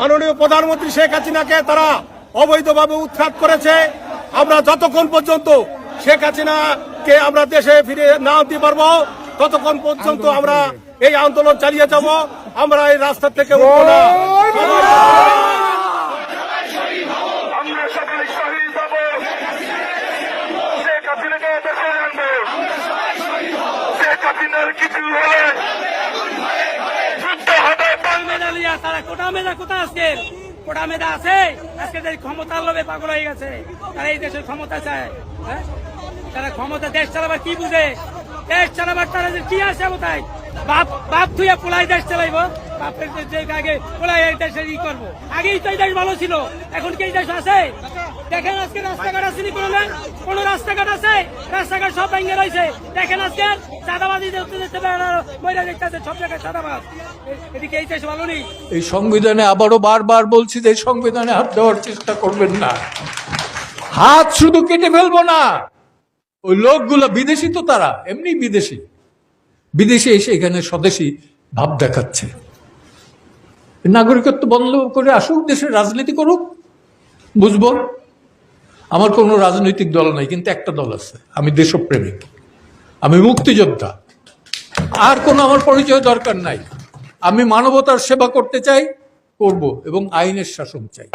মাননীয় প্রধানমন্ত্রী শেখ হাসিনাকে তারা অবৈধভাবে উৎখাত করেছে। আমরা যতক্ষণ পর্যন্ত শেখ হাসিনাকে আমরা দেশে ফিরে না আনতে পারব, ততক্ষণ পর্যন্ত আমরা এই আন্দোলন চালিয়ে যাব। আমরা এই রাস্তা থেকে তারা কোটা মেধা কোথায় আজকে কোটা মেধা আছে? আজকে যে ক্ষমতার লোভে পাগল হয়ে গেছে, তারা এই দেশের ক্ষমতা চায় হ্যাঁ? তারা ক্ষমতা দেশ চালাবার কি বুঝে? দেশ চালাবার তারা কি আছে কোথায় বাপ বাপ থুয়া পোলাই দেশ চালাইব? এই এখন আছে? কোনো রাস্তাঘাট আছে? রাস্তাঘাট সংবিধানে আবারও বারবার বলছি যে সংবিধানে হাত দেওয়ার চেষ্টা করবেন না। হাত শুধু কেটে ফেলব না। ওই লোকগুলো বিদেশি তো তারা, এমনি বিদেশি। বিদেশে এসে এখানে স্বদেশি ভাব দেখাচ্ছে। নাগরিকত্ব বন্ধ করে আসুক, দেশের রাজনীতি করুক, বুঝব? আমার কোনো রাজনৈতিক দল নাই, কিন্তু একটা দল আছে। আমি দেশপ্রেমিক। আমি মুক্তিযোদ্ধা। আর কোনো আমার পরিচয় দরকার নাই। আমি মানবতার সেবা করতে চাই, করব এবং আইনের শাসন চাই।